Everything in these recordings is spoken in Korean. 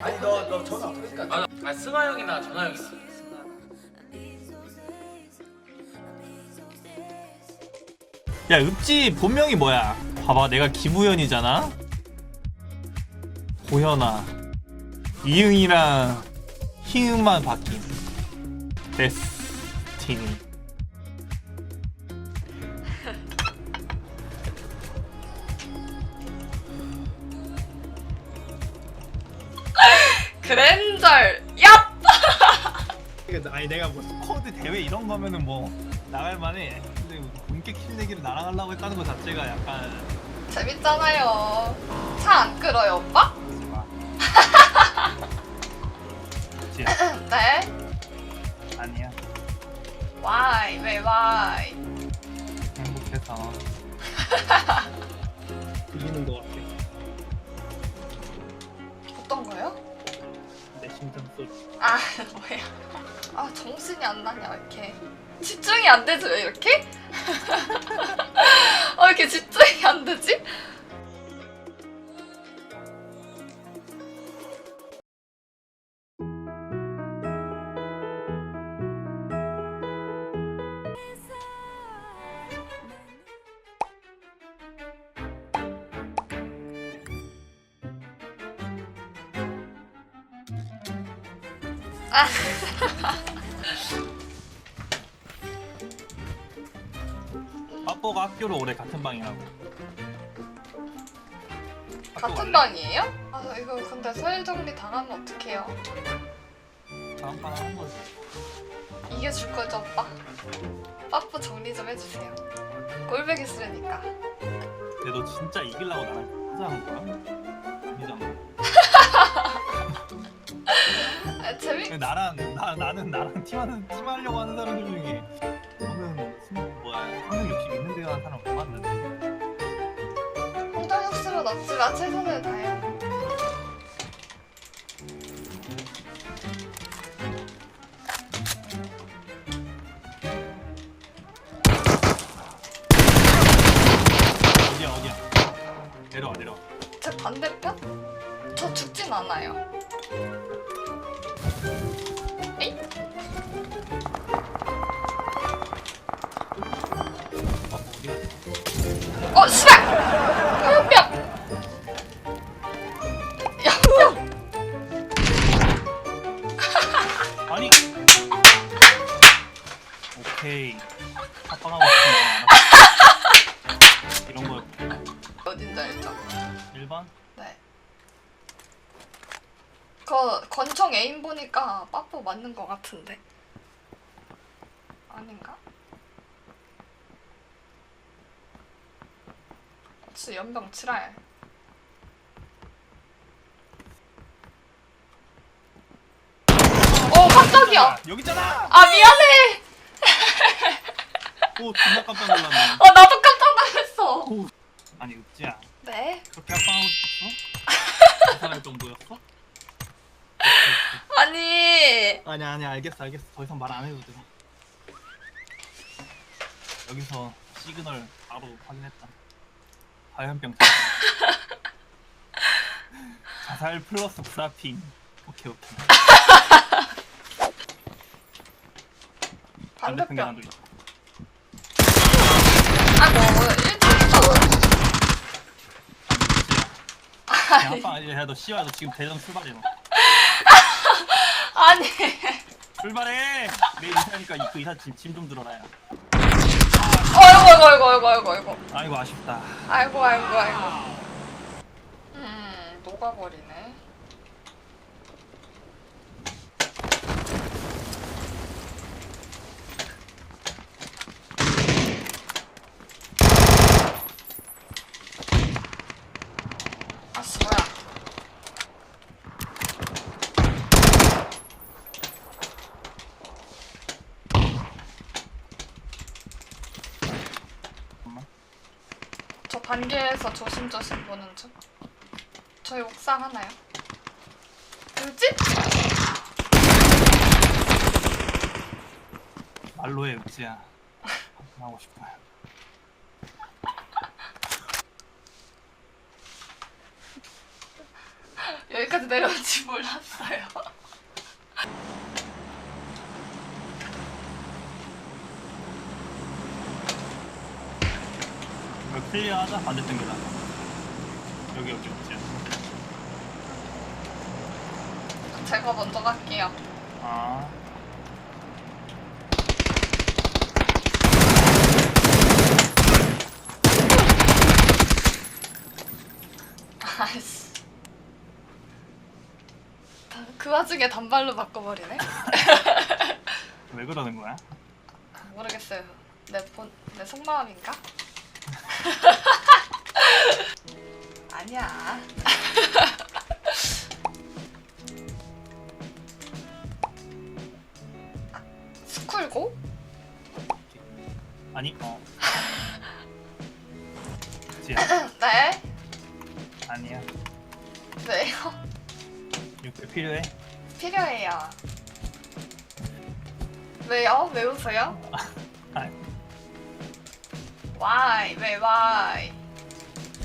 아니 너 너 전화 그러니까 아, 아 승하 형이나 전하 형 있어. 야 읍지 본명이 뭐야? 봐봐 내가 김우현이잖아. 고현아 이응이랑 희응만 바뀐 데스티니. 그랜절 얍! 그러니까 아니 내가 뭐 스쿼드 대회 이런 거면은 뭐 나갈 만해. 근데 뭐 본격 킬내기를 나랑 하려고 했다는 거 자체가 약간 재밌잖아요 차 안 끌어요 오빠? 그치? 네 아니야 와이 왜 와이 행복해서 아 뭐야 아 정신이 안 나냐 왜 이렇게 집중이 안 되지 왜 이렇게? 어 이렇게 집중이 안 되지? 빠뽀가 학교를 올해 같은 방이라고 학교 같은 갈래? 방이에요? 아 이거 근데 서열 정리 당하면 어떡해요 다음 방 하는 거지 이게 줄 거죠 오빠? 빠꾸 정리 좀 해주세요 꼴배기 싫으니까 근데 너 진짜 이기려고 나랑 하자는 거야? 아니잖아 아, 재밌 근데 나랑 나, 나는 나랑 팀하는 팀하려고 하는 사람들 중에 너는 스무 뭐야 성능 욕심 있는 데가 한 사람 못 봤는데 욕심은 없지만 최선을 다해. 어디야 어디야? 내려와 내려와. 제 반대편? 저 죽진 않아요 어 씨발! 화염병! 양병! 아니 오케이 합방하고 싶구나 이런 거 어딘지 알죠? 1번? 네. 그 권총 에임 보니까 빠뽀 맞는 것 같은데. 아닌가? 혹시 연병 7할? 어 깜짝이야. 여기 있잖아! 아 미안해! 오 존나 깜짝 놀랐네. 어 나도 깜짝 놀랐어. 오 아니 읍지야 네. 그렇게 합방하고 싶었어? 이상할 정도였어? 아니. 아니 아니 알겠어 알겠어. 더 이상 말 안 해도 돼 여기서 시그널 바로 확인했다. 화염병 자살. 플러스 브라핑. 오케이 오케이. 반대편 반대편. 하나 있어 아이고 1등 그냥 합방 이제 해도 씨발 너 지금 대전 출발해 너 아니. 출발해. 내일 이사니까 그 이사 짐좀 들어라 야 어이구 어이구 어이구 어이구 어이구 아이고 아쉽다. 아이고 아이고 아이고. 음 녹아버리네 저 반개에서 조심조심 보는 중. 저희 옥상 하나요? 뭐지? 말로 해 읍지야 하고 싶어요 여기까지 내려올지 몰랐어요. 클리어하자 반대편 계단 여기 여기 없지 제가 먼저 갈게요. 아 아이씨. 그 와중에 단발로 바꿔버리네? 왜 그러는 거야? 모르겠어요. 내 본, 내 속마음인가? 아니야. 스쿨고? 아니 어 네. 아니야 왜요? 이거 필요해? 필요해요. 왜요? 왜 웃어요? 아 Why? 왜 why?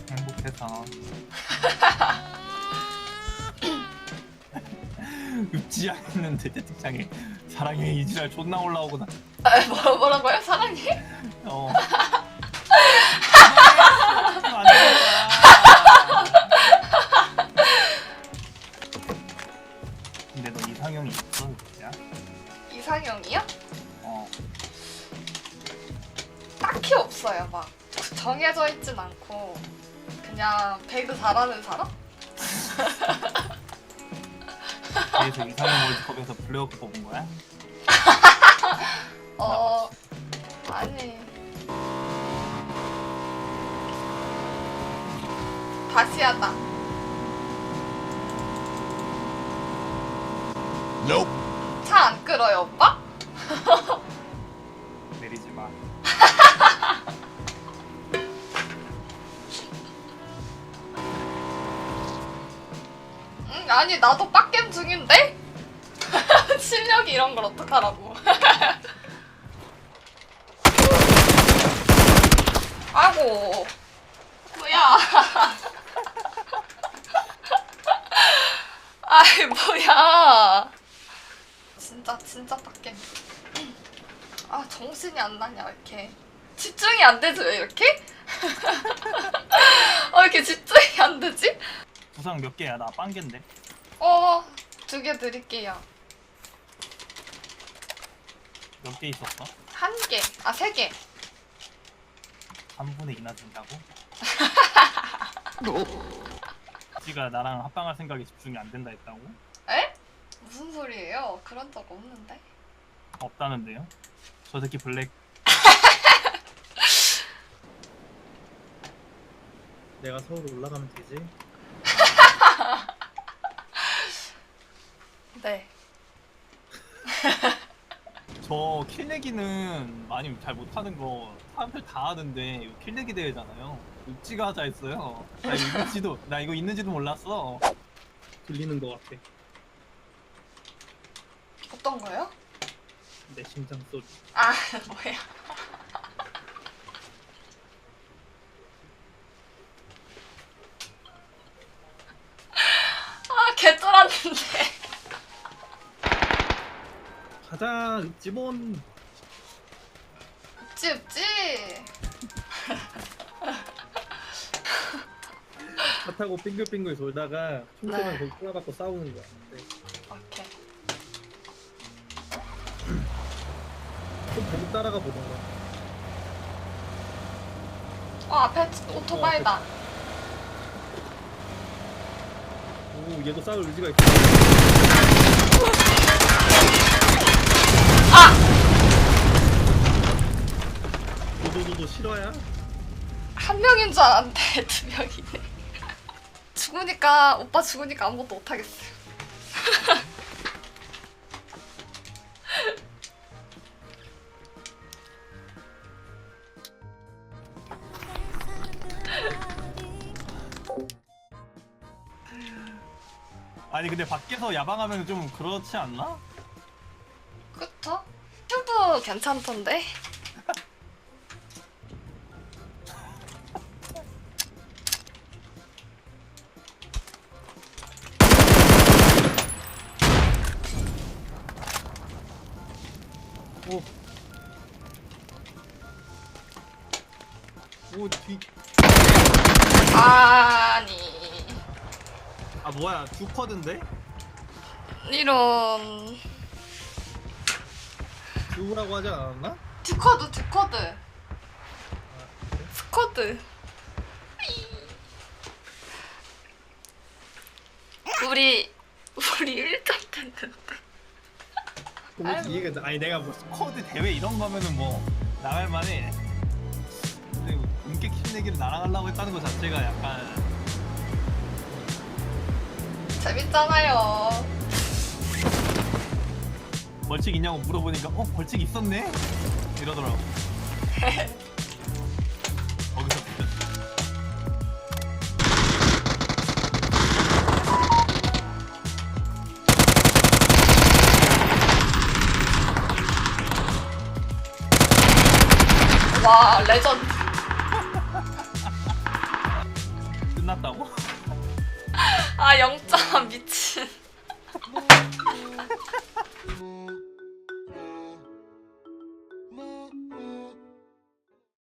행복해서 웃지 않는데 채팅창에 사랑해 이지랄 존나 올라오구나 아, 뭐, 뭐라고요? 사랑해? 어 그냥 배그 잘하는 사람? 그래서 이상형 월드컵에서 플레이오프 뽑은 거야? 어 아니 다시 하다. 차안 끌어요, 오빠? 내리지 마 아니 나도 빡겜 중인데? 실력이 이런 걸 어떡하라고. 아이고. 뭐야. 아이 뭐야. 진짜 진짜 빡겜. 아 정신이 안 나냐 왜 이렇게. 집중이 안 되지 왜 이렇게? 어 이렇게 집중이 안 되지? 부상 몇 개야? 나 빵개인데 어, 두개 드릴게요. 몇 개 있었어? 한 개, 아, 세 개. 3분의 2나 준다고? 지가 나랑 합방할 생각에 집중이 안 된다 했다고? 에? 무슨 소리예요? 그런 적 없는데. 없다는데요? 저 새끼 블랙 내가 서울 올라가면 되지? 네. 저 킬내기는 많이 잘 못하는 거 사람들 다 이거 킬내기 대회잖아요 육지가 하자 했어요 나 이거 있는지도 나 이거 있는지도 몰랐어 들리는 거 같아 어떤 거요? 내 심장 소리 아, 뭐야. 아, 개쫄았는데. 가자 읍지본 웃지, 웃지. 차 타고 빙글빙글 돌다가 총소리가 네. 거기 꼬라박고 싸우는 거야 오케이. 좀 보고 따라가 보던가 어, 앞에 오토바이다. 오 얘도 싸울 의지가 있고 아! 도도도도 싫어야? 한 명인 줄 알았는데 두 명이네. 죽으니까 오빠 죽으니까 아무것도 못 하겠어요. 아니 근데 밖에서 야방하면 좀 그렇지 않나? 어, 괜찮던데? 아니. 아, 뭐야. 두 퍼든데? 이런. 두라고 하지 않았나? 두커드 두커드. 스쿼드. 우리 우리 1점 됐는데. 그거 이해가 아니 내가 뭐 스쿼드 대회 이런 거면은 뭐 나갈 만해. 근데 뭐 킬내기를 나랑 하려고 했다는 거 자체가 약간 재밌잖아요 벌칙 있냐고 물어보니까 어 벌칙 있었네 이러더라고. 거기서 느꼈어. 와 레전드 끝났다고? 아 0점 미친